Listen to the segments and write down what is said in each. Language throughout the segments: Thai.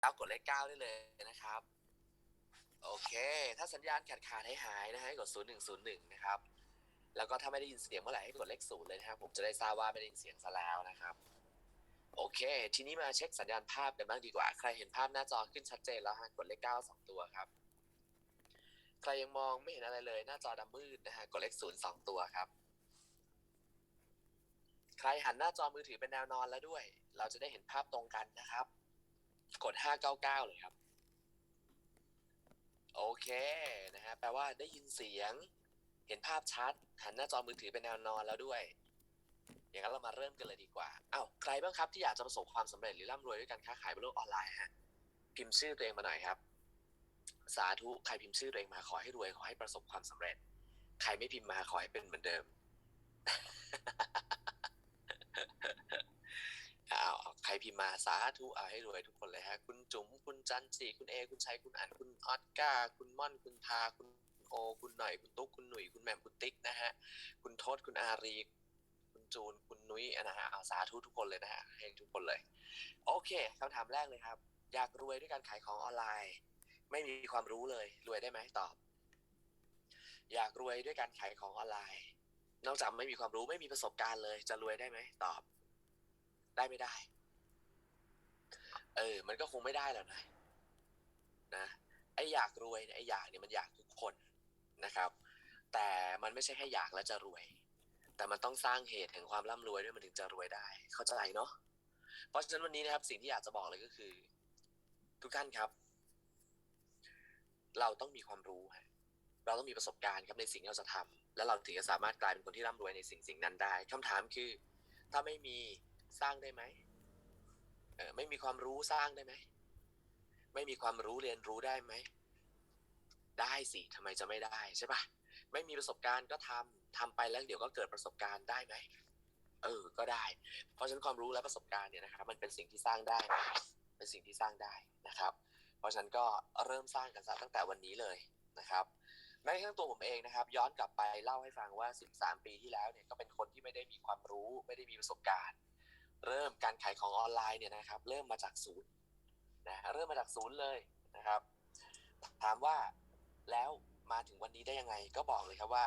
แล้วกดเลขเก้าได้เลยนะครับ โอเค ถ้าสัญญาณขาดขาดหายหายนะฮะให้กดศูนย์หนึ่งศูนย์หนึ่งนะครับ แล้วก็ถ้าไม่ได้ยินเสียงเมื่อไหร่ให้กดเลขศูนย์เลยนะครับ ผมจะได้ทราบว่าไม่ได้ยินเสียงซะแล้วนะครับ โอเค ทีนี้มาเช็คสัญญาณภาพกันบ้างดีกว่า ใครเห็นภาพหน้าจอขึ้นชัดเจนแล้วฮะกดเลขเก้าสองตัวครับ ใครยังมองไม่เห็นอะไรเลย หน้าจอดำมืดนะฮะกดเลขศูนย์สองตัวครับใครหันหน้าจอมือถือเป็นแนวนอนแล้วด้วย เราจะได้เห็นภาพตรงกันนะครับ กด599เลยครับ โอเคนะฮะแปลว่าได้ยินเสียง เห็นภาพชัด หันหน้าจอมือถือเป็นแนวนอนแล้วด้วย อย่างนั้นเรามาเริ่มกันเลยดีกว่าอ้าวใครบ้างครับที่อยากจะประสบความสำเร็จหรือร่ำรวยด้วยการค้าขายบนโลกออนไลน์ฮะพิมพ์ชื่อตัวเองมาหน่อยครับ สาธุใครพิมพ์ชื่อตัวเองมาขอให้รวยขอให้ประสบความสำเร็จ ใครไม่พิมพ์มาขอให้เป็นเหมือนเดิม อ้าวใคร พิมพ์มาสาธุเอาให้รวยทุกคนเลยฮะ คุณจุ๋มคุณจันจีคุณเอ คุณชัย คุณอันคุณออสการ์คุณม่อน คุณทา คุณโอ คุณหน่อย คุณตุ๊ก คุณหนุ่ย คุณแหม่ม คุณติ๊กนะฮะ คุณโทษคุณอารี คุณจูน คุณนุ้ยนะฮะเอาสาธุทุกคนเลยนะฮะให้ทุกคนเลย โอเคคำถามแรกเลยครับ อยากรวยด้วยการขายของออนไลน์ ไม่มีความรู้เลย รวยได้ไหมตอบ อยากรวยด้วยการขายของออนไลน์ นอกจากไม่มีความรู้ไม่มีประสบการณ์เลย จะรวยได้ไหมตอบ ได้ไม่ได้ เออ มันก็คงไม่ได้แล้วนะ นะ ไออยากรวยเนี่ยไออยากเนี่ยมันอยากทุกคนนะครับ แต่มันไม่ใช่แค่อยากแล้วจะรวย แต่มันต้องสร้างเหตุแห่งความร่ำรวยด้วยมันถึงจะรวยได้ เข้าใจเนาะ เพราะฉะนั้นวันนี้นะครับ สิ่งที่อยากจะบอกเลยก็คือ ทุกท่านครับ เราต้องมีความรู้ เราต้องมีประสบการณ์ครับในสิ่งที่เราจะทำแล้วเราถึงจะสามารถกลายเป็นคนที่ร่ำรวยในสิ่งสิ่งนั้นได้คำถามคือ ถ้าไม่มีสร้างได้ไหม ไม่มีความรู้สร้างได้ไหม ไม่มีความรู้เรียนรู้ได้ไหม ได้สิทำไมจะไม่ได้ใช่ปะไม่มีประสบการณ์ก็ทำทำไปแล้วเดี๋ยวก็เกิดประสบการณ์ได้ไหมเออ ก็ได้ เพราะฉะนั้นความรู้และประสบการณ์เนี่ยนะครับ มันเป็นสิ่งที่สร้างได้ เป็นสิ่งที่สร้างได้นะครับ เพราะฉะนั้นก็เริ่มสร้างกันซะตั้งแต่วันนี้เลยนะครับแม้กระทั่งตัวผมเองนะครับ ย้อนกลับไปเล่าให้ฟังว่า 13 ปีที่แล้วเนี่ยก็เป็นคนที่ไม่ได้มีความรู้ ไม่ได้มีประสบการณ์ เริ่มการขายของออนไลน์เนี่ยนะครับ เริ่มมาจากศูนย์นะเริ่มมาจากศูนย์เลยนะครับ ถามว่าแล้วมาถึงวันนี้ได้ยังไงก็บอกเลยครับว่า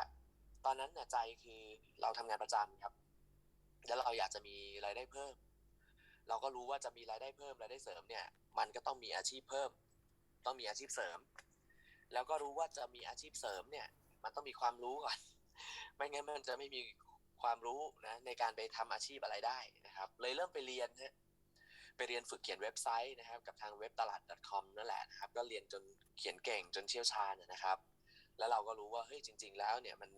ตอนนั้นน่ะใจคือเราทำงานประจำครับแล้วเราอยากจะมีรายได้เพิ่ม เราก็รู้ว่าจะมีรายได้เพิ่มรายได้เสริมเนี่ย มันก็ต้องมีอาชีพเพิ่ม ต้องมีอาชีพเสริม แล้วก็รู้ว่าจะมีอาชีพเสริมเนี่ย มันต้องมีความรู้ก่อน ไม่งั้นมันจะไม่มีความรู้นะในการไปทำอาชีพอะไรได้ นะครับ เลยเริ่มไปเรียนฮะไปเรียนฝึกเขียนเว็บไซต์นะครับ กับทางเว็บตลาด .com นั่นแหละนะครับ ก็เรียนจนเขียนเก่งจนเชี่ยวชาญนะครับ แล้วเราก็รู้ว่าเฮ้ยจริง ๆ แล้วเนี่ยมัน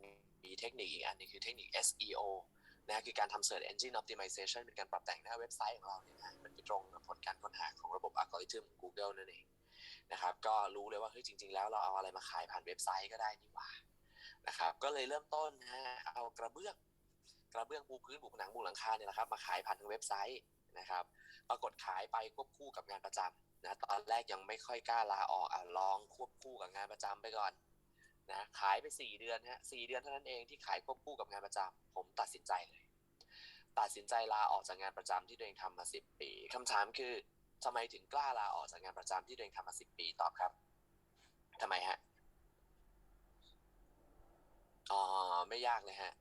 มีเทคนิคอีกอันนึงคือเทคนิค SEO นะคือการทำ Search Engine Optimization เป็นการปรับแต่งหน้าเว็บไซต์ของเราเนี่ยนะมันไปตรงกับผลการค้นหาของระบบอัลกอริทึมของ Google นั่นเองนะครับก็รู้เลยว่าเฮ้ยจริง ๆ แล้วเราเอาอะไรมาขายผ่านเว็บไซต์ก็ได้นี่หว่านะครับก็เลยเริ่มต้นนะฮะเอากระเบื้อง กระเบื้องปูพื้นปูผนังปูหลังคาเนี่ยแหละครับมาขายผ่านทางเว็บไซต์นะครับ ปรากฏขายไปควบคู่กับงานประจำนะตอนแรกยังไม่ค่อยกล้าลาออกอะลองควบคู่กับงานประจำไปก่อนนะขายไปสี่เดือนฮะสี่เดือนเท่านั้นเองที่ขายควบคู่กับงานประจำผมตัดสินใจเลย ตัดสินใจลาออกจากงานประจำที่ตัวเองทำมาสิบปีคำถามคือทำไมถึงกล้าลาออกจากงานประจำที่ตัวเองทำมาสิบปีตอบครับทำไมฮะอ๋อไม่ยากเลยฮะ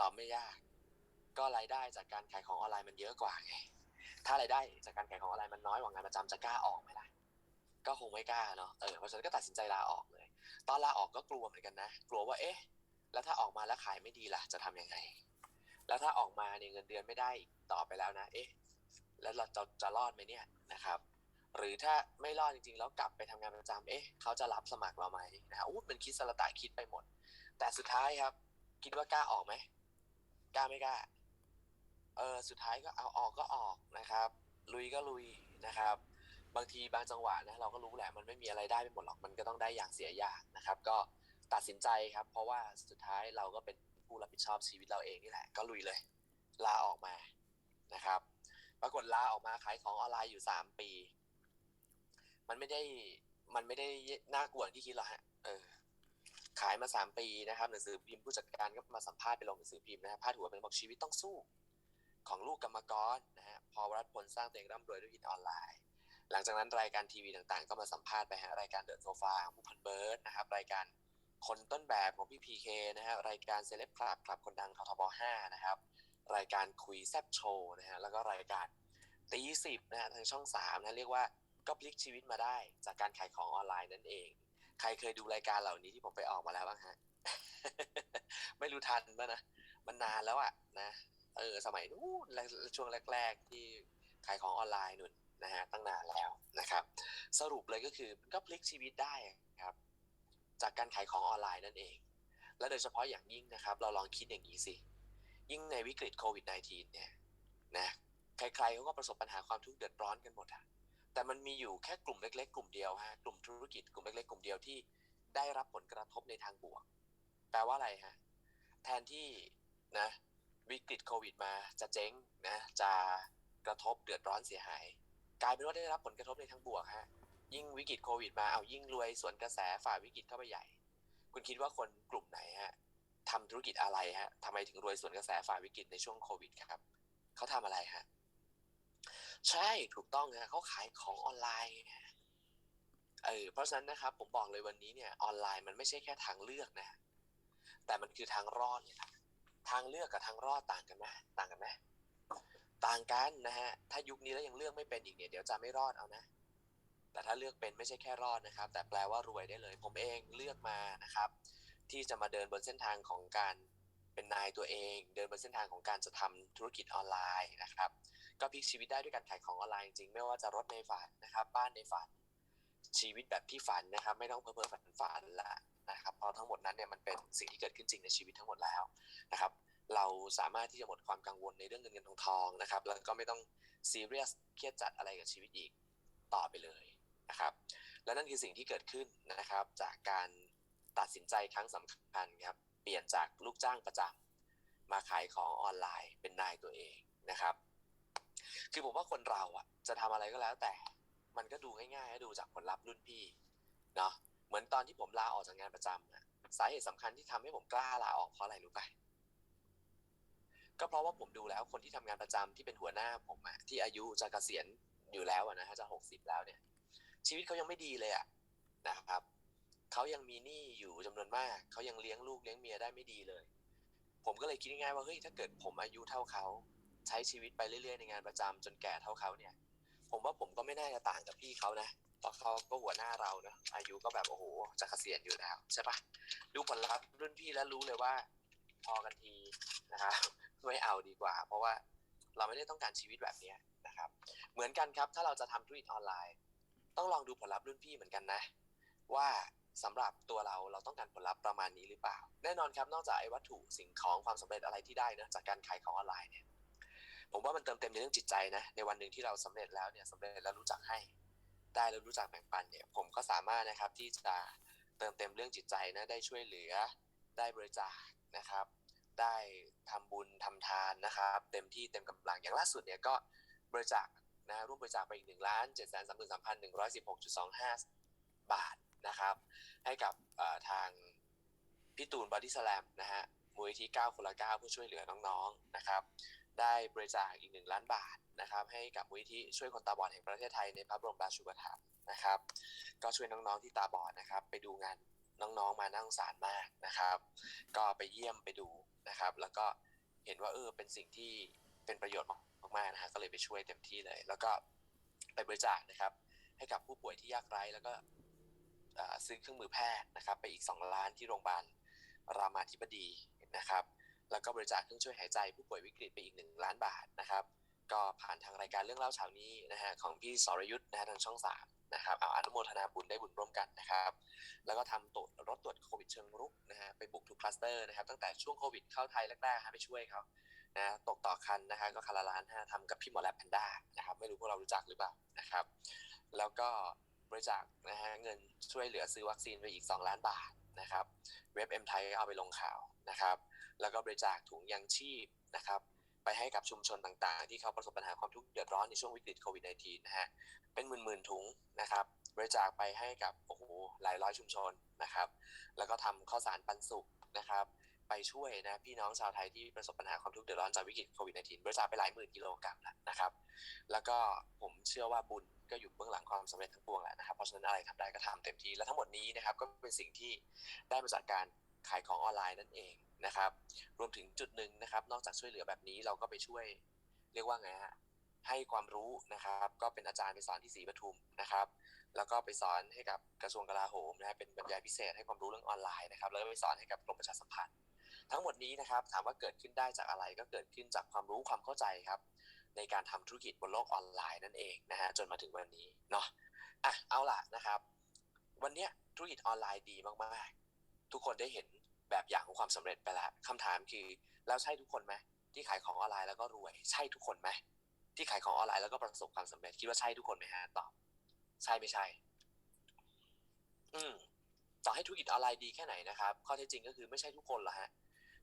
ตอบไม่ยาก ก็รายได้จากการขายของออนไลน์มันเยอะกว่าไงถ้ารายได้จากการขายของออนไลน์มันน้อยกว่างานประจำจะกล้าออกไหมล่ะก็คงไม่กล้าเนาะเออเพราะฉะนั้นก็ตัดสินใจลาออกเลย ตอนลาออกก็กลัวเหมือนกันนะ กลัวว่าเอ๊ะ แล้วถ้าออกมาแล้วขายไม่ดีล่ะ จะทำยังไง แล้วถ้าออกมาเนี่ยเงินเดือนไม่ได้อีกต่อไปแล้วนะ เอ๊ะ แล้วเราจะจะรอดไหมเนี่ยนะครับหรือถ้าไม่รอดจริงๆ แล้วกลับไปทำงานประจำเอ๊ะ เขาจะรับสมัครเราไหมนะฮะอู้มันคิดสละตาคิดไปหมด แต่สุดท้ายครับ คิดว่ากล้าออกไหม กล้าไม่กล้า เออสุดท้ายก็เอาออกก็ออกนะครับ ลุยก็ลุยนะครับ บางทีบางจังหวะนะเราก็รู้แหละมันไม่มีอะไรได้ไปหมดหรอกมันก็ต้องได้อย่างเสียอย่างนะครับ ก็ตัดสินใจครับ เพราะว่าสุดท้ายเราก็เป็นผู้รับผิดชอบชีวิตเราเองนี่แหละ ก็ลุยเลย ลาออกมานะครับ ปรากฏลาออกมาขายของออนไลน์อยู่สามปี มันไม่ได้มันไม่ได้น่ากลัวที่คิดหรอกฮะเออขายมาสามปีนะครับหนังสือพิมพ์ผู้จัดการก็มาสัมภาษณ์ไปลงหนังสือพิมพ์นะฮะพาดหัวเป็นบอกชีวิตต้องสู้ ของลูกกรรมกรนะฮะพอวรัตพลสร้างตัวเองร่ำรวยด้วยอินออนไลน์ หลังจากนั้นรายการทีวีต่างๆ ก็มาสัมภาษณ์ไปฮะรายการเดอะโซฟาของผู้พันเบิร์ดนะครับรายการคนต้นแบบของพี่พีเคนะฮะรายการเซเลบคลับคลับคนดังททบ5นะครับรายการคุยแซบโชว์นะฮะแล้วก็รายการตีสิบนะฮะทางช่องสามนะเรียกว่าก็พลิกชีวิตมาได้จากการขายของออนไลน์นั่นเอง ใครเคยดูรายการเหล่านี้ที่ผมไปออกมาแล้วบ้างฮะ ไม่รู้ทันป่ะนะ มันนานแล้วอะนะ เออสมัยนู้นช่วงแรก ๆ ที่ขายของออนไลน์นู่นนะฮะตั้งนานแล้วนะครับ สรุปเลยก็คือก็พลิกชีวิตได้ครับ จากการขายของออนไลน์นั่นเอง และโดยเฉพาะอย่างยิ่งนะครับ เราลองคิดอย่างนี้สิ ยิ่งในวิกฤตโควิด -19 เนี่ยนะใครๆเขาก็ประสบปัญหาความทุกข์เดือดร้อนกันหมดอะแต่มันมีอยู่แค่กลุ่มเล็ก ๆ กลุ่มเดียวฮะกลุ่มธุรกิจกลุ่มเล็กๆกลุ่มเดียวที่ได้รับผลกระทบในทางบวก แปลว่าอะไรฮะแทนที่นะ วิกฤตโควิดมาจะเจ๊งนะจะกระทบเดือดร้อนเสียหาย กลายเป็นว่าได้รับผลกระทบในทางบวกฮะยิ่งวิกฤตโควิดมาเอายิ่งรวยสวนกระแสฝ่าวิกฤตเข้าไปใหญ่ คุณคิดว่าคนกลุ่มไหนฮะทำธุรกิจอะไรฮะทำไมถึงรวยสวนกระแสฝ่าวิกฤตในช่วงโควิดครับเขาทำอะไรฮะใช่ถูกต้องฮะเขาขายของออนไลน์เออเพราะฉะนั้นนะครับผมบอกเลยวันนี้เนี่ยออนไลน์มันไม่ใช่แค่ทางเลือกนะ แต่มันคือทางรอดเลยครับ ทางเลือกกับทางรอดต่างกันไหมต่างกันไหมต่างกันนะฮะถ้ายุคนี้แล้วยังเลือกไม่เป็นอีกเนี่ยเดี๋ยวจะไม่รอดเอานะ แต่ถ้าเลือกเป็นไม่ใช่แค่รอดนะครับ แต่แปลว่ารวยได้เลย ผมเองเลือกมานะครับ ที่จะมาเดินบนเส้นทางของการเป็นนายตัวเอง เดินบนเส้นทางของการจะทำธุรกิจออนไลน์นะครับ ก็พลิกชีวิตได้ด้วยการขายของออนไลน์จริงๆไม่ว่าจะรถในฝันนะครับ บ้านในฝันชีวิตแบบที่ฝันนะครับ ไม่ต้องเพ้อเพ้อฝันฝันละ นะครับเพราะทั้งหมดนั้นเนี่ยมันเป็นสิ่งที่เกิดขึ้นจริงในชีวิตทั้งหมดแล้วนะครับเราสามารถที่จะหมดความกังวลในเรื่องเงินเงินทองทองนะครับแล้วก็ไม่ต้องซีเรียสเครียดจัดอะไรกับชีวิตอีกต่อไปเลยนะครับและนั่นคือสิ่งที่เกิดขึ้นนะครับจากการตัดสินใจครั้งสำคัญครับเปลี่ยนจากลูกจ้างประจำมาขายของออนไลน์เป็นนายตัวเองนะครับ คือผมว่าคนเราอะจะทำอะไรก็แล้วแต่มันก็ดูง่ายๆดูจากผลลัพธ์รุ่นพี่เนาะ เหมือนตอนที่ผมลาออกจากงานประจำอะสาเหตุสำคัญที่ทำให้ผมกล้าลาออกเพราะอะไรรู้ป่ะก็เพราะว่าผมดูแล้วคนที่ทำงานประจำที่เป็นหัวหน้าผมอะที่อายุจะเกษียณอยู่แล้วนะฮะจะหกสิบแล้วเนี่ย ชีวิตเขายังไม่ดีเลยอะนะครับเขายังมีหนี้อยู่จำนวนมากเขายังเลี้ยงลูกเลี้ยงเมียได้ไม่ดีเลย ผมก็เลยคิดง่ายๆว่าเฮ้ยถ้าเกิดผมอายุเท่าเขาใช้ชีวิตไปเรื่อยๆในงานประจำจนแก่เท่าเขาเนี่ย ผมว่าผมก็ไม่น่าจะต่างกับพี่เขานะ พราะเขาก็หัวหน้าเรานะอายุก็แบบโอ้โหจะเกษียณอยู่แล้วใช่ปะดูผลลัพธ์รุ่นพี่แล้วรู้เลยว่า พอกันทีนะครับไม่เอาดีกว่า เพราะว่าเราไม่ได้ต้องการชีวิตแบบนี้นะครับ เหมือนกันครับถ้าเราจะทำธุรกิจออนไลน์ ต้องลองดูผลลัพธ์รุ่นพี่เหมือนกันนะ ว่าสำหรับตัวเราเราต้องการผลลัพธ์ประมาณนี้หรือเปล่า แน่นอนครับนอกจากไอ้วัตถุสิ่งของความสำเร็จอะไรที่ได้นะจากการขายของออนไลน์เนี่ยผมว่ามันเติมเต็มในเรื่องจิตใจนะในวันหนึ่งที่เราสำเร็จแล้วเนี่ยสำเร็จแล้วรู้จักให้ ได้แล้วรู้จักแบ่งปันเนี่ยผมก็สามารถนะครับที่จะเติมเต็มเรื่องจิตใจนะได้ช่วยเหลือได้บริจาคนะครับ ได้ทำบุญทำทานนะครับ เต็มที่เต็มกำลังอย่างล่าสุดเนี่ยก็บริจาคนะร่วมบริจาคไปอีกหนึ่งล้านเจ็ดแสนสามหมื่นสามพันหนึ่งร้อยสิบหกจุดสองห้าบาทนะครับ ให้กับทางพี่ตูนบอดี้สแลมนะฮะมูลที่9คนละ9เพื่อช่วยเหลือน้องๆนะครับ ได้บริจาคอีกหนึ่งล้านบาทนะครับให้กับมูลที่ช่วยคนตาบอดแห่งประเทศไทยในพระบรมราชูปถัมภ์นะครับ ก็ช่วยน้องๆที่ตาบอดนะครับ ไปดูงานน้องๆมานั่งสารมากนะครับ ก็ไปเยี่ยมไปดูนะครับ แล้วก็เห็นว่าเออเป็นสิ่งที่เป็นประโยชน์มากๆนะฮะก็เลยไปช่วยเต็มที่เลย แล้วก็ไปบริจาคนะครับ ให้กับผู้ป่วยที่ยากไร้แล้วก็ซื้อเครื่องมือแพทย์นะครับ ไปอีก 2 ล้านที่โรงพยาบาลรามาธิบดีนะครับ แล้วก็บริจาคเครื่องช่วยหายใจผู้ป่วยวิกฤตไปอีก 1 ล้านบาทนะครับ ก็ผ่านทางรายการเรื่องเล่าเช้านี้นะฮะของพี่สรยุทธ์นะฮะทางช่อง3นะครับเอาอนุโมทนาบุญได้บุญร่วมกันนะครับ แล้วก็ทำตรวจรถตรวจโควิดเชิงรุกนะฮะไปบุกทุกคลัสเตอร์นะครับตั้งแต่ช่วงโควิดเข้าไทยแรกๆฮะไปช่วยเขานะตกต่อคันนะฮะก็คาราล้านห้าทำกับพี่หมอแลบแพนด้านะครับไม่รู้พวกเรารู้จักหรือเปล่านะครับ แล้วก็บริจาคนะฮะเงินช่วยเหลือซื้อวัคซีนไปอีก 2 ล้านบาทนะครับ เว็บเอ็มไทยเอาไปลงข่าวนะครับ แล้วก็บริจาคถุงยังชีพนะครับไปให้กับชุมชนต่างๆ ที่เขาประสบปัญหาความทุกข์เดือดร้อนในช่วงวิกฤตโควิด -19 นะฮะเป็นหมื่นๆถุงนะครับบริจาคไปให้กับโอ้โหหลายร้อยชุมชนนะครับแล้วก็ทำข้าวสารปันสุกนะครับไปช่วยนะพี่น้องชาวไทยที่ประสบปัญหาความทุกข์เดือดร้อนจากวิกฤตโควิด -19 บริจาคไปหลายหมื่นกิโลกรัมแล้วนะครับ แล้วก็ผมเชื่อว่าบุญก็อยู่เบื้องหลังความสำเร็จทั้งปวงแหละนะครับ เพราะฉะนั้นอะไรทำได้ก็ทำเต็มที่และทั้งหมดนี้นะครับก็เป็นสิ่งที่ได้มาจากการขายของออนไลน์นั่นเอง นะครับ รวมถึงจุดหนึ่งนะครับ นอกจากช่วยเหลือแบบนี้เราก็ไปช่วยเรียกว่าไงฮะให้ความรู้นะครับ ก็เป็นอาจารย์ไปสอนที่ศรีปทุมนะครับ แล้วก็ไปสอนให้กับกระทรวงกลาโหมนะฮะเป็นบรรยายพิเศษให้ความรู้เรื่องออนไลน์นะครับแล้วก็ไปสอนให้กับกรมประชาสัมพันธ์ ทั้งหมดนี้นะครับถามว่าเกิดขึ้นได้จากอะไรก็เกิดขึ้นจากความรู้ความเข้าใจครับในการทำธุรกิจบนโลกออนไลน์นั่นเองนะฮะจนมาถึงวันนี้เนาะอะเอาล่ะนะครับ วันเนี้ยธุรกิจออนไลน์ดีมากๆ ทุกคนได้เห็น แบบอย่างของความสำเร็จไปแล้วคำถามคือ แล้วใช่ทุกคนไหมที่ขายของออนไลน์แล้วก็รวย ใช่ทุกคนไหมที่ขายของออนไลน์แล้วก็ประสบความสำเร็จคิดว่าใช่ทุกคนไหมฮะตอบใช่ไม่ใช่ อืมต่อให้ธุรกิจออนไลน์ดีแค่ไหนนะครับ ข้อเท็จจริงก็คือไม่ใช่ทุกคนหรอกฮะ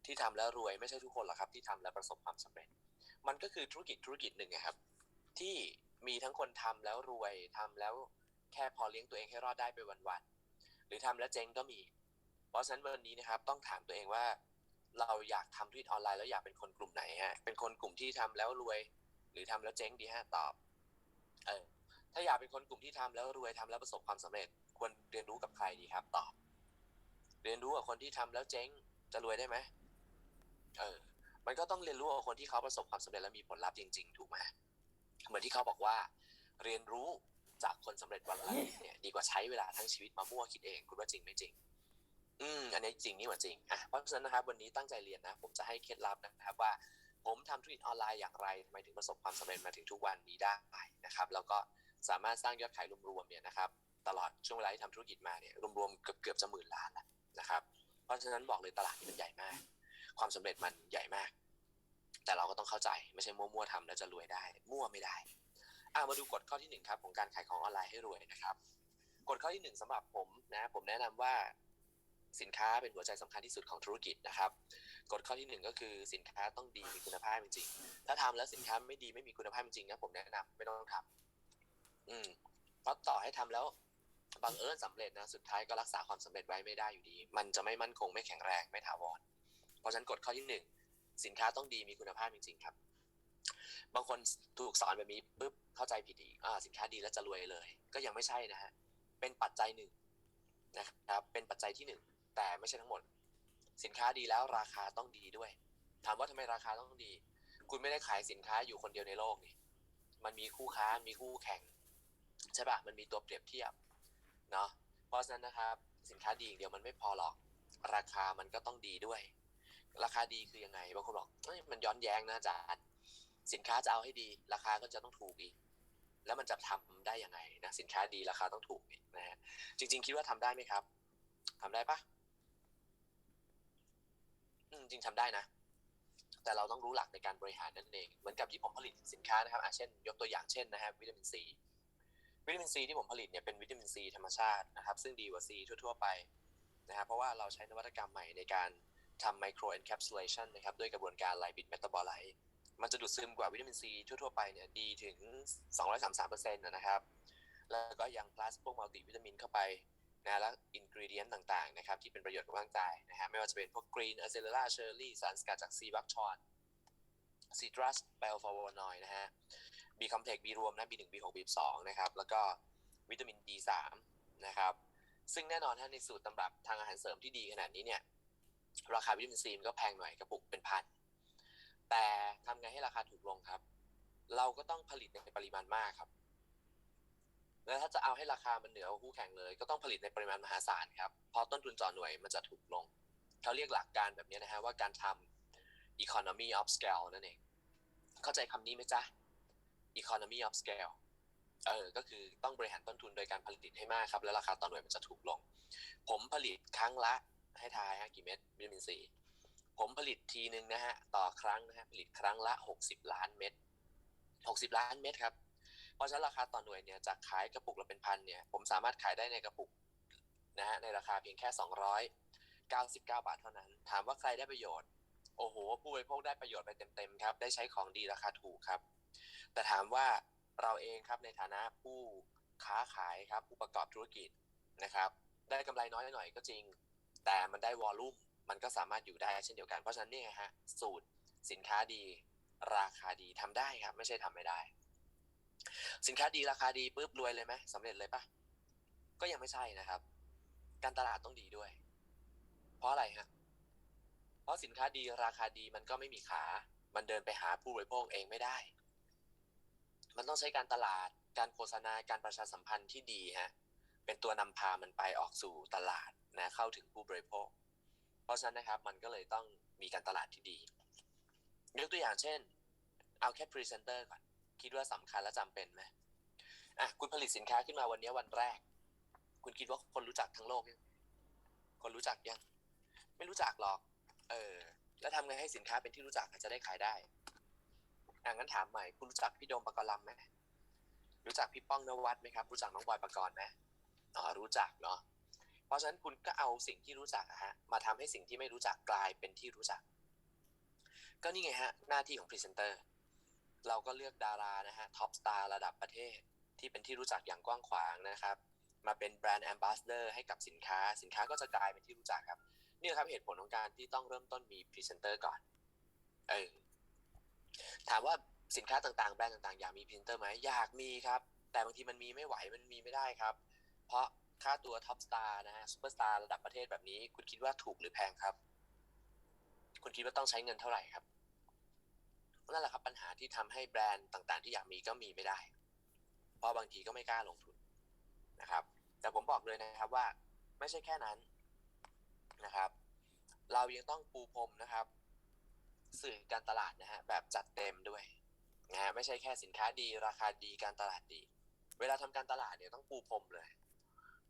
ที่ทำแล้วรวยไม่ใช่ทุกคนหรอกครับ ที่ทำแล้วประสบความสำเร็จ มันก็คือธุรกิจธุรกิจหนึ่งครับ ที่มีทั้งคนทำแล้วรวยทำแล้วแค่พอเลี้ยงตัวเองให้รอดได้ไปวันๆหรือทำแล้วเจ๊งก็มี ราะฉะนั้นวันนี้นะครับต้องถามตัวเองว่า เราอยากทำธุรกิจออนไลน์แล้วอยากเป็นคนกลุ่มไหนฮะเป็นคนกลุ่มที่ทำแล้วรวย หรือทำแล้วเจ๊งดีฮะตอบเออถ้าอยากเป็นคนกลุ่มที่ทำแล้วรวยทำแล้วประสบความสำเร็จ ควรเรียนรู้กับใครดีครับตอบ เรียนรู้กับคนที่ทำแล้วเจ๊งจะรวยได้ไหมเออ มันก็ต้องเรียนรู้กับคนที่เขาประสบความสำเร็จและมีผลลัพธ์จริง ๆ ถูกไหมเหมือนที่เขาบอกว่า เรียนรู้จากคนสำเร็จวันละเนี่ยดีกว่าใช้เวลาทั้งชีวิตมามั่วคิดเอง คุณว่าจริงไม่จริง อืมอันนี้จริงนี่หว่าจริงอะเพราะฉะนั้นนะครับวันนี้ตั้งใจเรียนนะ ผมจะให้เคล็ดลับนะครับว่า ผมทำธุรกิจออนไลน์อย่างไรทำไมถึงประสบความสำเร็จมาถึงทุกวันนี้ได้นะครับ แล้วก็สามารถสร้างยอดขายรวมๆเนี่ยนะครับตลอดช่วงเวลาที่ทำธุรกิจมาเนี่ยรวมๆเกือบเกือบจะหมื่นล้านแล้วนะครับ เพราะฉะนั้นบอกเลยตลาดนี้มันใหญ่มาก ความสำเร็จมันใหญ่มาก แต่เราก็ต้องเข้าใจไม่ใช่มั่วๆทำแล้วจะรวยได้ มั่วไม่ได้อะมาดูกฎข้อที่หนึ่งครับของการขายของออนไลน์ให้รวยนะครับกฎข้อที่หนึ่งสำหรับผมนะ ผมแนะนำว่า สินค้าเป็นหัวใจสำคัญที่สุดของธุรกิจนะครับ กฎข้อที่หนึ่งก็คือสินค้าต้องดีมีคุณภาพจริงถ้าทำแล้วสินค้าไม่ดีไม่มีคุณภาพจริงนะผมแนะนำไม่ต้องทำอืมเพราะต่อให้ทำแล้วบังเอิญสำเร็จนะสุดท้ายก็รักษาความสำเร็จไว้ไม่ได้อยู่ดี มันจะไม่มั่นคงไม่แข็งแรงไม่ถาวร เพราะฉะนั้นกฎข้อที่หนึ่งสินค้าต้องดีมีคุณภาพจริง ๆ ครับ บางคนถูกสอนแบบนี้ปุ๊บเข้าใจผิดอีกอ่าสินค้าดีแล้วจะรวยเลย ก็ยังไม่ใช่นะฮะเป็นปัจจัยหนึ่งนะครับเป็นปัจจัยที่หนึ่ง แต่ไม่ใช่ทั้งหมด สินค้าดีแล้วราคาต้องดีด้วย ถามว่าทำไมราคาต้องดี คุณไม่ได้ขายสินค้าอยู่คนเดียวในโลกนี่มันมีคู่ค้ามีคู่แข่งใช่ปะมันมีตัวเปรียบเทียบเนาะเพราะฉะนั้นนะครับสินค้าดีอย่างเดียวมันไม่พอหรอก ราคามันก็ต้องดีด้วย ราคาดีคือยังไงบางคนบอกมันย้อนแย้งนะอาจารย์สินค้าจะเอาให้ดี ราคาก็จะต้องถูกอีก แล้วมันจะทำได้ยังไงนะสินค้าดีราคาต้องถูกนะฮะจริง ๆ คิดว่าทำได้ไหมครับทำได้ปะ จริงทำได้นะ แต่เราต้องรู้หลักในการบริหารนั่นเอง เหมือนกับที่ผมผลิตสินค้านะครับอะเช่น ยกตัวอย่างเช่นนะฮะวิตามินซีวิตามินซีที่ผมผลิตเนี่ยเป็นวิตามินซีธรรมชาตินะครับ ซึ่งดีกว่าซีทั่ว ๆ ไปนะครับเพราะว่าเราใช้นวัตกรรมใหม่ในการทำไมโครเอนแคปซูลเลชันนะครับด้วยกระบวนการไลปิดเมตาบอไลต์มันจะดูดซึมกว่าวิตามินซีทั่ว ๆ ไปเนี่ยดีถึง 233%นะครับ แล้วก็ยังพลัสพวกมัลติวิตามินเข้าไป นะและอินกรีเดียนต่างๆนะครับที่เป็นประโยชน์กับร่างกายนะฮะไม่ว่าจะเป็นพวกกรีนอะเซเลล่าเชอร์รี่สารสกัดจากซีบักชอนซีตรัสไบโอฟาโวนอยนะฮะบีคอมเพล็กซ์บีรวมนะ B1 B6 B2 นะครับแล้วก็วิตามิน D3 นะครับซึ่งแน่นอนถ้าในสูตรตำรับทางอาหารเสริมที่ดีขนาดนี้เนี่ยราคาวิตามินซีมันก็แพงหน่อยกระปุกเป็นพัน แต่ทำไงให้ราคาถูกลงครับ เราก็ต้องผลิตในปริมาณมากครับ แล้วถ้าจะเอาให้ราคามันเหนือกว่าคู่แข่งเลย ก็ต้องผลิตในปริมาณมหาศาลครับเพราะต้นทุนต่อหน่วยมันจะถูกลงเขาเรียกหลักการแบบนี้นะฮะว่าการทำ economy of scale นั่นเอง เข้าใจคำนี้ไหมจ๊ะ economy of scale เออ ก็คือต้องบริหารต้นทุนโดยการผลิตให้มากครับ แล้วราคาต่อหน่วยมันจะถูกลง ผมผลิตครั้งละให้ทายฮะกี่เม็ดวิตามินซีผมผลิตทีหนึ่งนะฮะ ต่อครั้งนะฮะ ผลิตครั้งละ 60 ล้านเม็ด60 ล้านเม็ดครับ เพราะฉะนั้นราคาต่อหน่วยเนี่ยจากขายกระปุกละเป็นพันเนี่ยผมสามารถขายได้ในกระปุกนะฮะในราคาเพียงแค่ 299 บาทเท่านั้น ถามว่าใครได้ประโยชน์ โอ้โห ผู้บริโภคได้ประโยชน์ไปเต็มๆครับ ได้ใช้ของดีราคาถูกครับ แต่ถามว่าเราเองครับในฐานะผู้ค้าขายครับผู้ประกอบธุรกิจนะครับ ได้กำไรน้อยหน่อยก็จริง แต่มันได้วอลลุ่มมันก็สามารถอยู่ได้เช่นเดียวกัน เพราะฉะนั้นนี่ฮะสูตรสินค้าดี ราคาดีทำได้ครับ ไม่ใช่ทำไม่ได้ สินค้าดีราคาดีปุ๊บรวยเลยไหมสำเร็จเลยปะก็ยังไม่ใช่นะครับ การตลาดต้องดีด้วย เพราะอะไรฮะเพราะสินค้าดีราคาดีมันก็ไม่มีขา มันเดินไปหาผู้บริโภคเองไม่ได้ มันต้องใช้การตลาดการโฆษณาการประชาสัมพันธ์ที่ดีฮะเป็นตัวนำพามันไปออกสู่ตลาดนะเข้าถึงผู้บริโภค เพราะฉะนั้นนะครับมันก็เลยต้องมีการตลาดที่ดียกตัวอย่างเช่น เอาแค่พรีเซนเตอร์ก่อน คิดว่าสำคัญและจำเป็นไหมอะคุณผลิตสินค้าขึ้นมาวันนี้วันแรก คุณคิดว่าคนรู้จักทั้งโลกยังคนรู้จักยัง ไม่รู้จักหรอก เออ แล้วทำไงให้สินค้าเป็นที่รู้จักจะได้ขายได้อะงั้นถามใหม่ คุณรู้จักพี่โดมปกรณ์ไหมรู้จักพี่ป้องนวัดไหมครับ รู้จักน้องบอยปกรณ์ไหมอ๋อรู้จักเนาะเพราะฉะนั้นคุณก็เอาสิ่งที่รู้จักอะฮะมาทำให้สิ่งที่ไม่รู้จักกลายเป็นที่รู้จัก ก็นี่ไงฮะหน้าที่ของพรีเซนเตอร์ เราก็เลือกดารานะฮะท็อปสตาร์ระดับประเทศ ที่เป็นที่รู้จักอย่างกว้างขวางนะครับ มาเป็นแบรนด์แอมบาสเดอร์ให้กับสินค้า สินค้าก็จะกลายเป็นที่รู้จักครับนี่ครับเหตุผลของการที่ต้องเริ่มต้นมีพรีเซนเตอร์ก่อนเออถามว่าสินค้าต่างๆ แบรนด์ต่างๆ อยากมีพรีเซนเตอร์ไหมอยากมีครับ แต่บางทีมันมีไม่ไหวมันมีไม่ได้ครับ เพราะค่าตัวท็อปสตาร์นะฮะซูเปอร์สตาร์ระดับประเทศแบบนี้ คุณคิดว่าถูกหรือแพงครับ คุณคิดว่าต้องใช้เงินเท่าไหร่ครับ นั่นแหละครับปัญหาที่ทำให้แบรนด์ต่าง ๆ ที่อยากมีก็มีไม่ได้ เพราะบางทีก็ไม่กล้าลงทุนนะครับ แต่ผมบอกเลยนะครับว่าไม่ใช่แค่นั้นนะครับ เรายังต้องปูพรมนะครับ สื่อการตลาดนะฮะแบบจัดเต็มด้วยนะฮะไม่ใช่แค่สินค้าดีราคาดีการตลาดดี เวลาทำการตลาดเนี่ยต้องปูพรมเลย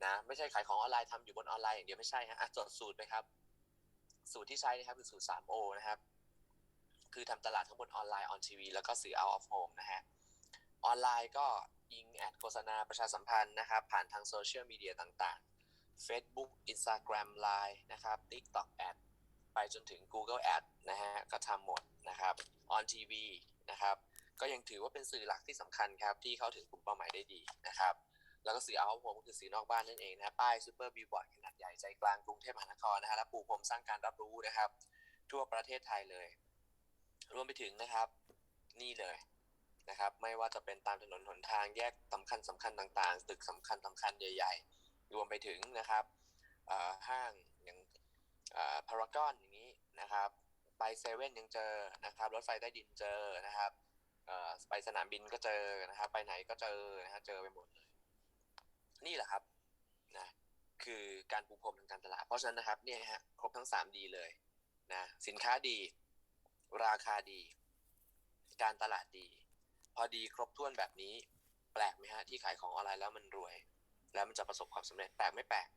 นะไม่ใช่ขายของออนไลน์ทำอยู่บนออนไลน์อย่างเดียวไม่ใช่ฮะอะจดสูตรไปครับ สูตรที่ใช้นะครับคือสูตร 3O นะครับ คือทำตลาดทั้งบนออนไลน์ออนทีวีแล้วก็สื่อ out of home นะฮะ ออนไลน์ก็ยิงแอดโฆษณาประชาสัมพันธ์นะครับ ผ่านทางโซเชียลมีเดียต่างๆ Facebook Instagram Line นะครับ TikTok Ad ไปจนถึง Google Ad นะฮะ ก็ทำหมดนะครับ on TV นะครับ ก็ยังถือว่าเป็นสื่อหลักที่สำคัญครับ ที่เข้าถึงกลุ่มเป้าหมายได้ดีนะครับแล้วก็สื่อ out of home ก็คือสื่อนอกบ้านนั่นเองนะป้ายซูเปอร์บิลบอร์ดขนาดใหญ่ใจกลางกรุงเทพมหานครนะฮะและปูพรมสร้างการรับรู้นะครับ ทั่วประเทศไทยเลย รวมไปถึงนะครับ นี่เลยนะครับ ไม่ว่าจะเป็นตามถนนหนทางแยกสำคัญสำคัญต่างๆ ตึกสำคัญสำคัญใหญ่ ๆ รวมไปถึงนะครับห้างอย่างพารากอนอย่างนี้นะครับ ไปเซเว่นยังเจอนะครับ รถไฟใต้ดินเจอนะครับไปสนามบินก็เจอนะครับ ไปไหนก็เจอนะฮะเจอไปหมดเลย นี่แหละครับนะคือการปูพรมทางการตลาด เพราะฉะนั้นนะครับเนี่ยฮะครบทั้ง3ดีเลยนะสินค้าดี ราคาดี การตลาดดี พอดีครบถ้วนแบบนี้ แปลกไหมฮะที่ขายของออนไลน์แล้วมันรวย แล้วมันจะประสบความสำเร็จแปลกไม่แปลก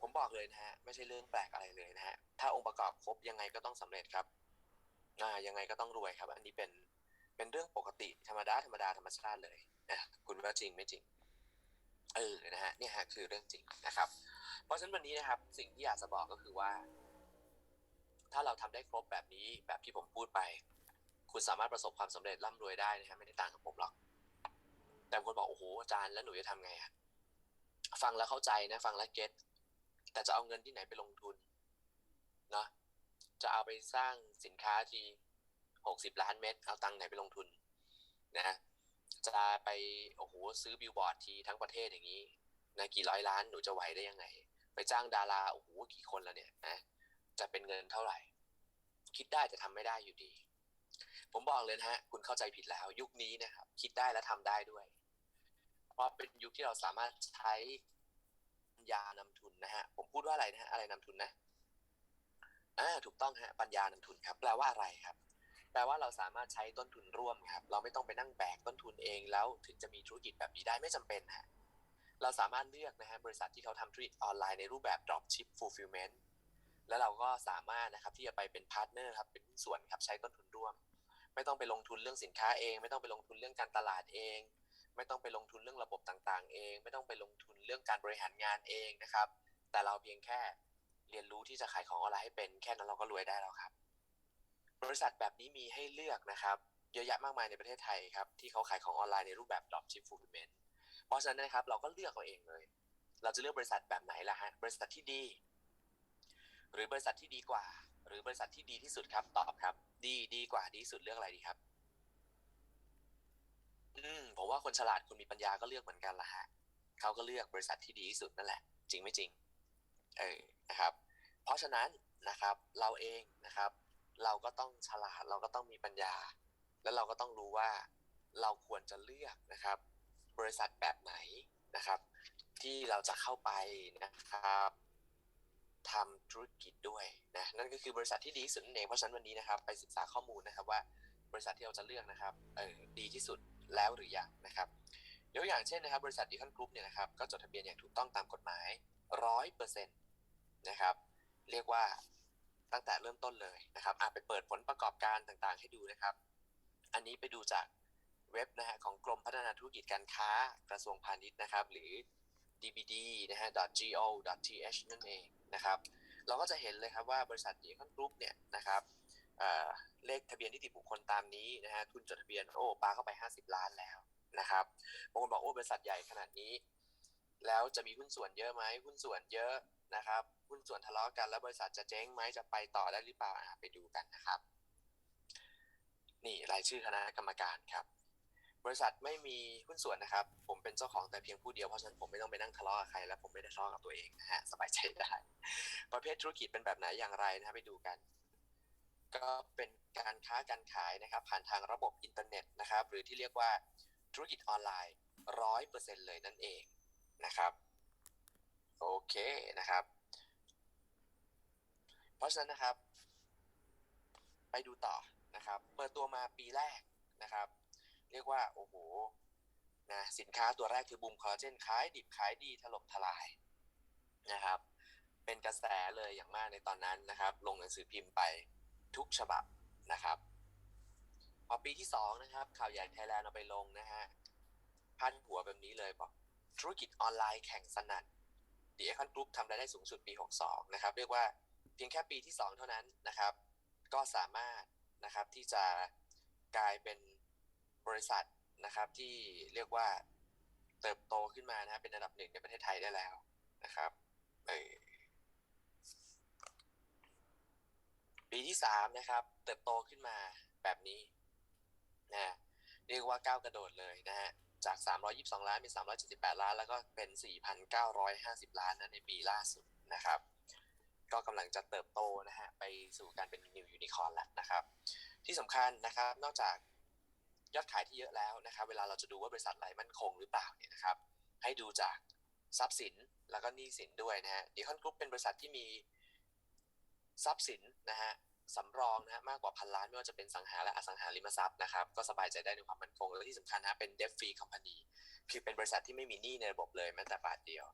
ผมบอกเลยนะฮะไม่ใช่เรื่องแปลกอะไรเลยนะฮะถ้าองค์ประกอบครบยังไงก็ต้องสำเร็จครับอ่ายังไงก็ต้องรวยครับ อันนี้เป็นเป็นเรื่องปกติธรรมดาธรรมดาธรรมชาติเลยนะคุณว่าจริงไม่จริงเออนะฮะเนี่ยฮะคือเรื่องจริงนะครับ เพราะฉะนั้นวันนี้นะครับ สิ่งที่อยากจะบอกก็คือว่า ถ้าเราทำได้ครบแบบนี้แบบที่ผมพูดไป คุณสามารถประสบความสำเร็จร่ำรวยได้นะฮะไม่ได้ต่างกับผมหรอก แต่คนบอกโอ้โหอาจารย์แล้วหนูจะทำไงอะฟังแล้วเข้าใจนะฟังแล้วเก็ตแต่จะเอาเงินที่ไหนไปลงทุนเนาะจะเอาไปสร้างสินค้าทีหกสิบล้านเม็ดเอาตังค์ไหนไปลงทุนนะจะไปโอ้โหซื้อบิลบอร์ดทีทั้งประเทศอย่างนี้นะกี่ร้อยล้านหนูจะไหวได้ยังไง ไปจ้างดาราโอ้โหกี่คนแล้วเนี่ยนะ จะเป็นเงินเท่าไหร่ คิดได้แต่ทำไม่ได้อยู่ดี ผมบอกเลยนะฮะ คุณเข้าใจผิดแล้ว ยุคนี้นะครับ คิดได้และทำได้ด้วย เพราะเป็นยุคที่เราสามารถใช้ปัญญานำทุนนะฮะ ผมพูดว่าอะไรนะฮะอะไรนำทุนนะอ่าถูกต้องฮะปัญญานำทุนครับ แปลว่าอะไรครับแปลว่าเราสามารถใช้ต้นทุนร่วมครับ เราไม่ต้องไปนั่งแบกต้นทุนเองแล้วถึงจะมีธุรกิจแบบนี้ได้ไม่จำเป็นฮะเราสามารถเลือกนะฮะบริษัทที่เขาทำธุรกิจออนไลน์ในรูปแบบ dropship fulfillment แล้วเราก็สามารถนะครับที่จะไปเป็นพาร์ทเนอร์ครับเป็นส่วนครับใช้ต้นทุนร่วม ไม่ต้องไปลงทุนเรื่องสินค้าเอง ไม่ต้องไปลงทุนเรื่องการตลาดเอง ไม่ต้องไปลงทุนเรื่องระบบต่างๆ เอง ไม่ต้องไปลงทุนเรื่องการบริหารงานเองนะครับ แต่เราเพียงแค่เรียนรู้ที่จะขายของออนไลน์ให้เป็นแค่นั้นเราก็รวยได้แล้วครับ บริษัทแบบนี้มีให้เลือกนะครับเยอะแยะมากมายในประเทศไทยครับที่เขาขายของออนไลน์ในรูปแบบ dropship fulfillment เพราะฉะนั้นนะครับเราก็เลือกเอาเองเลย เราจะเลือกบริษัทแบบไหนล่ะฮะบริษัทที่ดี หรือบริษัทที่ดีกว่า หรือบริษัทที่ดีที่สุดครับตอบครับ ดีดีกว่าดีสุดเลือกอะไรดีครับ อืมผมว่าคนฉลาดคนมีปัญญาก็เลือกเหมือนกันละฮะเขาก็เลือกบริษัทที่ดีที่สุดนั่นแหละ จริงไม่จริง เออนะครับ เพราะฉะนั้นนะครับ เราเองนะครับ เราก็ต้องฉลาดเราก็ต้องมีปัญญา แล้วเราก็ต้องรู้ว่าเราควรจะเลือกนะครับ บริษัทแบบไหนนะครับ ที่เราจะเข้าไปนะครับ ทำธุรกิจด้วยนะนั่นก็คือบริษัทที่ดีที่สุดนั่นเองเพราะฉะนั้นวันนี้นะครับ ไปศึกษาข้อมูลนะครับว่าบริษัทที่เราจะเลือกนะครับเออดีที่สุดแล้วหรือยังนะครับยกอย่างเช่นนะครับ บริษัทดีคอนกรุ๊ปเนี่ยนะครับก็จดทะเบียนอย่างถูกต้องตามกฎหมายร้อยเปอร์เซ็นต์นะครับ เรียกว่าตั้งแต่เริ่มต้นเลยนะครับอาจไปเปิดผลประกอบการต่างๆ ให้ดูนะครับ อันนี้ไปดูจากเว็บนะฮะของกรมพัฒนาธุรกิจการค้ากระทรวงพาณิชย์นะครับ หรือ dbd นะฮะ .go.th นั่นเอง นะครับ เราก็จะเห็นเลยครับว่าบริษัทดีคอนกรุ๊ปเนี่ยนะครับเเลขทะเบียนนิติบุคคลตามนี้นะฮะทุนจดทะเบียนโอ้ปาเข้าไป 50 ล้านแล้วนะครับบางคนบอกโอ้บริษัทใหญ่ขนาดนี้ แล้วจะมีหุ้นส่วนเยอะไหมหุ้นส่วนเยอะนะครับหุ้นส่วนทะเลาะกันแล้วบริษัทจะเจ๊งไหมจะไปต่อได้หรือเปล่าไปดูกันนะครับ นี่รายชื่อคณะกรรมการครับ บริษัทไม่มีหุ้นส่วนนะครับ ผมเป็นเจ้าของแต่เพียงผู้เดียวเพราะฉะนั้นผมไม่ต้องไปนั่งทะเลาะกับใครและผมไม่ได้ทะเลาะกับตัวเองนะฮะสบายใจได้ ประเภทธุรกิจเป็นแบบไหนอย่างไรนะครับไปดูกัน ก็เป็นการค้าการขายนะครับ ผ่านทางระบบอินเทอร์เน็ตนะครับ หรือที่เรียกว่าธุรกิจออนไลน์ร้อยเปอร์เซ็นเลยนั่นเองนะครับ โอเคนะครับ เพราะฉะนั้นนะครับ ไปดูต่อนะครับ เปิดตัวมาปีแรกนะครับ เรียกว่า โอ้โหนะสินค้าตัวแรกคือบูมคอลลาเจนขายดิบขายดีถล่มทลายนะครับ เป็นกระแสเลยอย่างมากในตอนนั้นนะครับ ลงหนังสือพิมพ์ไปทุกฉบับนะครับพอปีที่สองนะครับ ข่าวใหญ่ไทยแลนด์เอาไปลงนะฮะพันหัวแบบนี้เลยบอกธุรกิจออนไลน์แข่งสนั่นดีเอคอนกรุ๊ปทำรายได้สูงสุดปี 62 นะครับ เรียกว่าเพียงแค่ปีที่ 2 เท่านั้นนะครับ ก็สามารถนะครับที่จะกลายเป็นบริษัทนะครับที่เรียกว่าเติบโตขึ้นมานะครับเป็นอันดับหนึ่งในประเทศไทยได้แล้วนะครับเออปี ที่สามนะครับ เติบโตขึ้นมาแบบนี้นะเรียกว่าก้าวกระโดดเลยนะฮะจาก 322 ล้านเป็น 378 ล้าน แล้วก็เป็น 4,950 ล้านนะในปีล่าสุดนะครับ ก็กำลังจะเติบโตนะฮะไปสู่การเป็น New Unicorn แล้วนะครับ ที่สำคัญนะครับนอกจากยอดขายที่เยอะแล้วนะครับ เวลาเราจะดูว่าบริษัทอะไรมั่นคงหรือเปล่าเนี่ยนะครับ ให้ดูจากทรัพย์สินแล้วก็หนี้สินด้วยนะฮะดีคอนกรุ๊ปเป็นบริษัทที่มีทรัพย์สินนะฮะ สำรองนะมากกว่าพันล้านไม่ว่าจะเป็นสังหาและอสังหาริมทรัพย์นะครับก็สบายใจได้ในความมั่นคง และที่สำคัญนะเป็น debt free company คือเป็นบริษัทที่ไม่มีหนี้ในระบบเลยแม้แต่บาทเดียว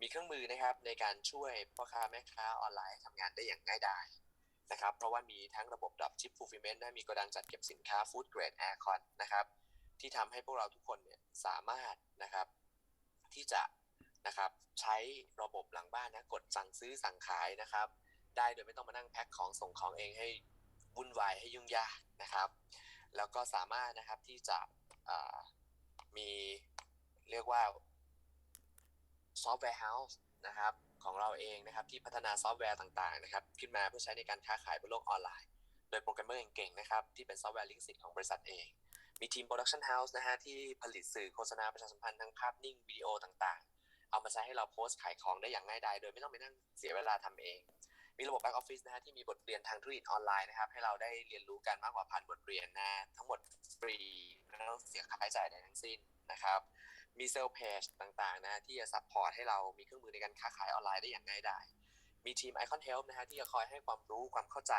มีเครื่องมือนะครับในการช่วยพ่อค้าแม่ค้าออนไลน์ทำงานได้อย่างง่ายดายนะครับเพราะว่ามีทั้งระบบดับชิป fulfillment นะมีโกดังจัดเก็บสินค้า food grade aircon นะครับที่ทำให้พวกเราทุกคนเนี่ยสามารถนะครับที่จะนะครับใช้ระบบหลังบ้านนะกดสั่งซื้อสั่งขายนะครับ ได้โดยไม่ต้องมานั่งแพ็คของส่งของเองให้วุ่นวายให้ยุ่งยากนะครับ แล้วก็สามารถนะครับที่จะมีเรียกว่าซอฟต์แวร์เฮาส์นะครับของเราเองนะครับที่พัฒนาซอฟต์แวร์ต่างๆนะครับขึ้นมาเพื่อใช้ในการค้าขายบนโลกออนไลน์ โดยโปรแกรมเมอร์เก่งๆนะครับที่เป็นซอฟต์แวร์ลิงก์สิทธิ์ของบริษัทเอง มีทีมโปรดักชันเฮาส์นะฮะที่ผลิตสื่อโฆษณาประชาสัมพันธ์ทั้งภาพนิ่งวิดีโอต่างๆ เอามาใช้ให้เราโพสต์ขายของได้อย่างง่ายดายโดยไม่ต้องไปนั่งเสียเวลาทำเอง มีระบบ Back Office นะฮะที่มีบทเรียนทางธุรกิจออนไลน์นะครับ ให้เราได้เรียนรู้กันมากกว่าพันบทเรียนนะ ทั้งหมดฟรีไม่ต้องเสียค่าใช้จ่ายใดทั้งสิ้นนะครับ มีเซลล์เพจต่างๆนะที่จะซัพพอร์ตให้เรามีเครื่องมือในการค้าขายออนไลน์ได้อย่างง่ายดายมีทีม Icon Help นะฮะที่จะคอยให้ความรู้ความเข้าใจ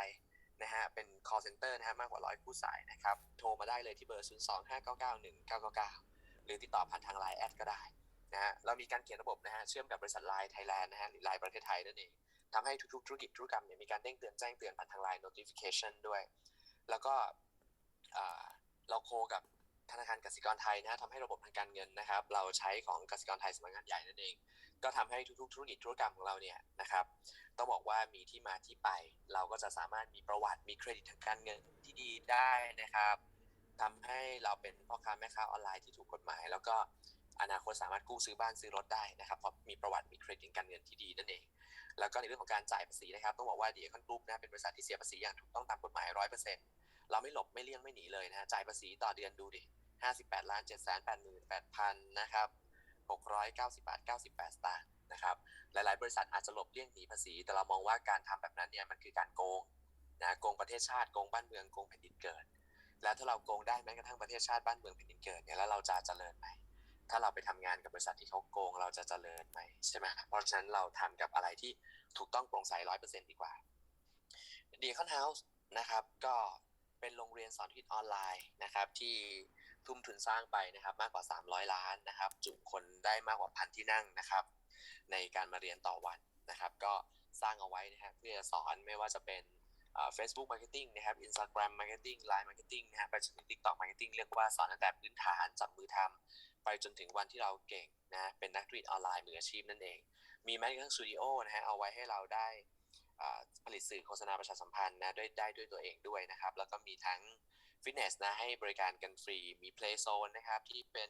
นะฮะเป็น call center นะฮะมากกว่าร้อยผู้สายนะครับโทรมาได้เลยที่เบอร์ 0 2 5 9 9 1 9 9 9 หรือติดต่อผ่านทาง Line แอดก็ได้นะฮะเรามีการเขียนระบบนะฮะเชื่อมกับบริษัท Line Thailand นะฮะหรือ Line ประเทศไทยนั่นเอง ทำให้ทุกๆธุรกิจธุรกรรมเนี่ยมีการเด้งเตือนแจ้งเตือนผ่านทาง Line notification ด้วย แล้วก็เราโคกับธนาคารกสิกรไทยนะทำให้ระบบทางการเงินนะครับ เราใช้ของกสิกรไทยสำนักงานใหญ่นั่นเอง ก็ทำให้ทุกๆ ธุรกิจธุรกรรมของเราเนี่ยนะครับต้องบอกว่ามีที่มาที่ไป เราก็จะสามารถมีประวัติมีเครดิตทางการเงินที่ดีได้นะครับทำให้เราเป็นพ่อค้าแม่ค้าออนไลน์ที่ถูกกฎหมาย แล้วก็อนาคตสามารถกู้ซื้อบ้านซื้อรถได้นะครับเพราะมีประวัติมีเครดิตการเงินที่ดีนั่นเอง แล้วก็ในเรื่องของการจ่ายภาษีนะครับต้องบอกว่าดีเอคอนกรุ๊ปนะเป็นบริษัทที่เสียภาษีอย่างถูกต้องตามกฎหมายร้อยเปอร์เซ็นต์เราไม่หลบไม่เลี่ยงไม่หนีเลยนะจ่ายภาษีต่อเดือนดูดิ58ล้าน7 8 8 8 0 0นแปดหมื่นแปดพันนะครับ690บาท98สตางค์นะครับหลาย ๆ บริษัทอาจจะหลบเลี่ยงหนีภาษี แต่เรามองว่าการทำแบบนั้นเนี่ยมันคือการโกงนะโกงประเทศชาติโกงบ้านเมืองโกงแผ่นดินเกิด แล้วถ้าเราโกงได้แม้กระทั่งประเทศชาติบ้านเมืองแผ่นดินเกิดเนี่ยแล้วเราจะเจริญไหม ถ้าเราไปทำงานกับบริษัทที่เขาโกงเราจะเจริญไหมใช่ไหมเพราะฉะนั้นเราทำกับอะไรที่ถูกต้องโปร่งใสร้อยเปอร์เซ็นต์ดีกว่าเดียคอนเฮาส์นะครับ ก็เป็นโรงเรียนสอนธุรกิจออนไลน์นะครับ ที่ทุ่มทุนสร้างไปนะครับ มากกว่า 300 ล้านนะครับ จุคนได้มากกว่าพันที่นั่งนะครับ ในการมาเรียนต่อวันนะครับ ก็สร้างเอาไว้นะครับเพื่อสอนไม่ว่าจะเป็นเฟซบุ๊กมาร์เก็ตติ้งนะครับอินสตาแกรมมาร์เก็ตติ้งไลน์มาร์เก็ตติ้งนะครับไปจนถึงทิกตอกมาร์เก็ตติ้งเรียกว่าสอนตั้งแต่พื้นฐานจับมือทำ ไปจนถึงวันที่เราเก่งนะเป็นนักธุรกิจออนไลน์มืออาชีพนั่นเอง มีแม้กระทั่งสตูดิโอนะฮะเอาไว้ให้เราได้ผลิตสื่อโฆษณาประชาสัมพันธ์นะด้วยได้ด้วยตัวเองด้วยนะครับ แล้วก็มีทั้งฟิตเนสนะให้บริการกันฟรี มีเพลย์โซนนะครับที่เป็น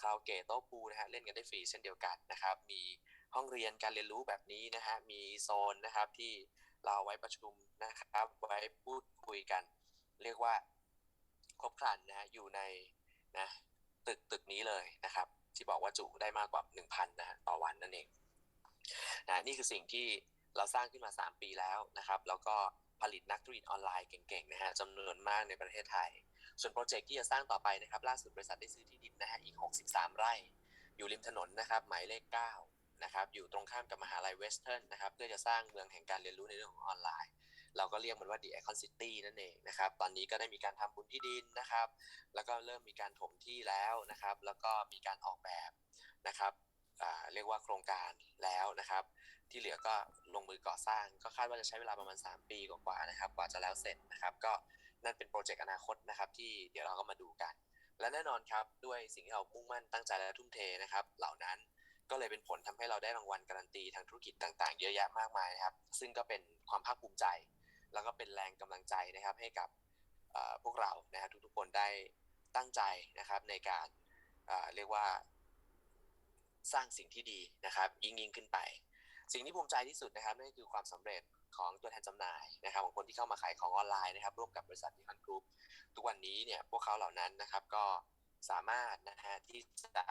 คาราโอเกะโต๊ะพูลนะฮะเล่นกันได้ฟรีเช่นเดียวกันนะครับ มีห้องเรียนการเรียนรู้แบบนี้นะฮะมีโซนนะครับที่เราไว้ประชุมนะครับ ไว้พูดคุยกัน เรียกว่าครบครันนะฮะอยู่ในนะ ตึกตึกนี้เลยนะครับ ที่บอกว่าจุได้มากกว่า 1,000นะฮะต่อวันนั่นเองนะนี่คือสิ่งที่เราสร้างขึ้นมา 3 ปีแล้วนะครับ แล้วก็ผลิตนักธุรกิจออนไลน์เก่งๆนะฮะจำนวนมากในประเทศไทย ส่วนโปรเจกต์ที่จะสร้างต่อไปนะครับ ล่าสุดบริษัทได้ซื้อที่ดินนะฮะอีก 63 ไร่ อยู่ริมถนนนะครับ หมายเลข 9 นะครับ อยู่ตรงข้ามกับมหาลัยเวสเทิร์นนะครับ เพื่อจะสร้างเมืองแห่งการเรียนรู้ในเรื่องของออนไลน์ เราก็เรียกมันว่า The Icon City นั่นเองนะครับ ตอนนี้ก็ได้มีการทำบุญที่ดินนะครับ แล้วก็เริ่มมีการถมที่แล้วนะครับ แล้วก็มีการออกแบบนะครับเรียกว่าโครงการแล้วนะครับ ที่เหลือก็ลงมือก่อสร้าง ก็คาดว่าจะใช้เวลาประมาณ 3 ปีกว่าๆนะครับ กว่าจะแล้วเสร็จนะครับ ก็นั่นเป็นโปรเจกต์อนาคตนะครับ ที่เดี๋ยวเราก็มาดูกัน และแน่นอนครับด้วยสิ่งที่เรามุ่งมั่นตั้งใจและทุ่มเทนะครับ เหล่านั้นก็เลยเป็นผลทำให้เราได้รางวัลการันตีทางธุรกิจต่างๆ เยอะแยะมากมายนะครับ ซึ่งก็เป็นความภาคภูมิใจ แล้วก็เป็นแรงกำลังใจนะครับให้กับพวกเรานะครับทุกๆคนได้ตั้งใจนะครับในการเรียกว่าสร้างสิ่งที่ดีนะครับยิ่งยิ่งขึ้นไป สิ่งที่ภูมิใจที่สุดนะครับนั่นคือความสำเร็จของตัวแทนจำหน่ายนะครับของคนที่เข้ามาขายของออนไลน์นะครับร่วมกับบริษัทดิคันกรุ๊ปทุกวันนี้เนี่ยพวกเขาเหล่านั้นนะครับก็สามารถนะฮะที่จะ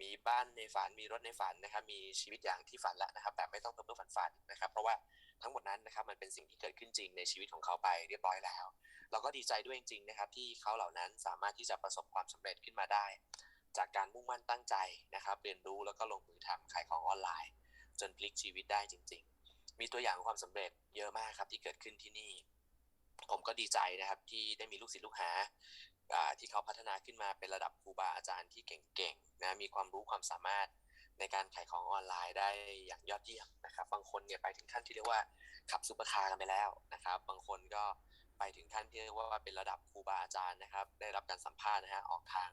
มีบ้านในฝันมีรถในฝันนะครับมีชีวิตอย่างที่ฝันแล้วนะครับแบบไม่ต้องเพ้อเพ้อฝันฝันๆนะครับ เพราะว่า ทั้งหมดนั้นนะครับมันเป็นสิ่งที่เกิดขึ้นจริงในชีวิตของเขาไปเรียบร้อยแล้ว เราก็ดีใจด้วยจริงๆนะครับที่เขาเหล่านั้นสามารถที่จะประสบความสำเร็จขึ้นมาได้ จากการมุ่งมั่นตั้งใจนะครับ เรียนรู้แล้วก็ลงมือทำขายของออนไลน์ จนพลิกชีวิตได้จริง ๆ มีตัวอย่างความสำเร็จเยอะมากครับที่เกิดขึ้นที่นี่ ผมก็ดีใจนะครับที่ได้มีลูกศิษย์ลูกหาที่เขาพัฒนาขึ้นมาเป็นระดับครูบาอาจารย์ที่เก่งๆนะมีความรู้ความสามารถ ในการขายของออนไลน์ได้อย่างยอดเยี่ยมนะครับ บางคนเนี่ยไปถึงขั้นที่เรียกว่าขับซุปเปอร์คาร์กันไปแล้วนะครับ บางคนก็ไปถึงขั้นที่เรียกว่าเป็นระดับครูบาอาจารย์นะครับ ได้รับการสัมภาษณ์นะฮะออกทาง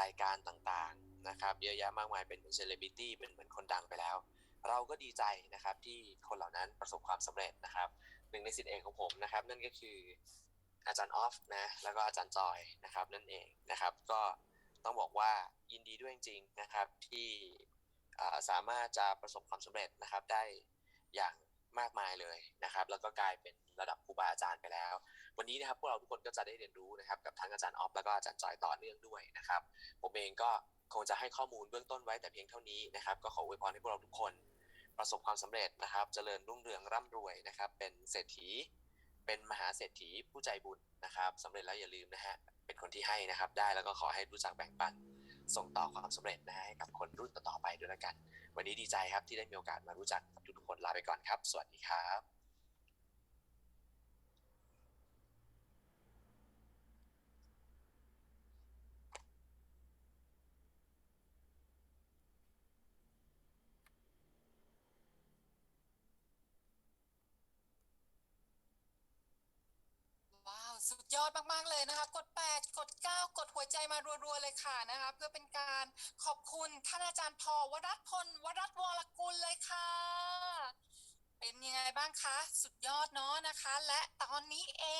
รายการต่างๆนะครับ เยอะแยะมากมายเป็นเซเลบริตี้เป็นเหมือนคนดังไปแล้ว เราก็ดีใจนะครับที่คนเหล่านั้นประสบความสำเร็จนะครับหนึ่งในสิทธิเอกของผมนะครับ นั่นก็คืออาจารย์ออฟนะแล้วก็อาจารย์จอยนะครับนั่นเองนะครับ ก็ต้องบอกว่ายินดีด้วยจริงๆนะครับที่ สามารถจะประสบความสำเร็จนะครับได้อย่างมากมายเลยนะครับ แล้วก็กลายเป็นระดับครูบาอาจารย์ไปแล้ว วันนี้นะครับพวกเราทุกคนก็จะได้เรียนรู้นะครับกับทั้งอาจารย์ออฟแล้วก็อาจารย์จอยต่อเนื่องด้วยนะครับ ผมเองก็คงจะให้ข้อมูลเบื้องต้นไว้แต่เพียงเท่านี้นะครับก็ขออวยพรให้พวกเราทุกคน ประสบความสำเร็จนะครับ เจริญรุ่งเรืองร่ำรวยนะครับ เป็นเศรษฐี เป็นมหาเศรษฐีผู้ใจบุญนะครับสำเร็จแล้วอย่าลืมนะฮะเป็นคนที่ให้นะครับ ได้แล้วก็ขอให้รู้จักแบ่งปัน ส่งต่อความสำเร็จนะฮะให้กับคนรุ่นต่อๆไปด้วยละกัน วันนี้ดีใจครับที่ได้มีโอกาสมารู้จักกับทุกคนลาไปก่อนครับ สวัสดีครับ ว้าว สุด ยอดมากๆเลยนะคะ กด 8 กด 9 กดหัวใจมารัวๆเลยค่ะนะคะเพื่อเป็นการขอบคุณท่านอาจารย์พอวรัตน์พลวรัตน์วรกุลเลยค่ะ เป็นยังไงบ้างคะ สุดยอดเนาะนะคะ และตอนนี้เอง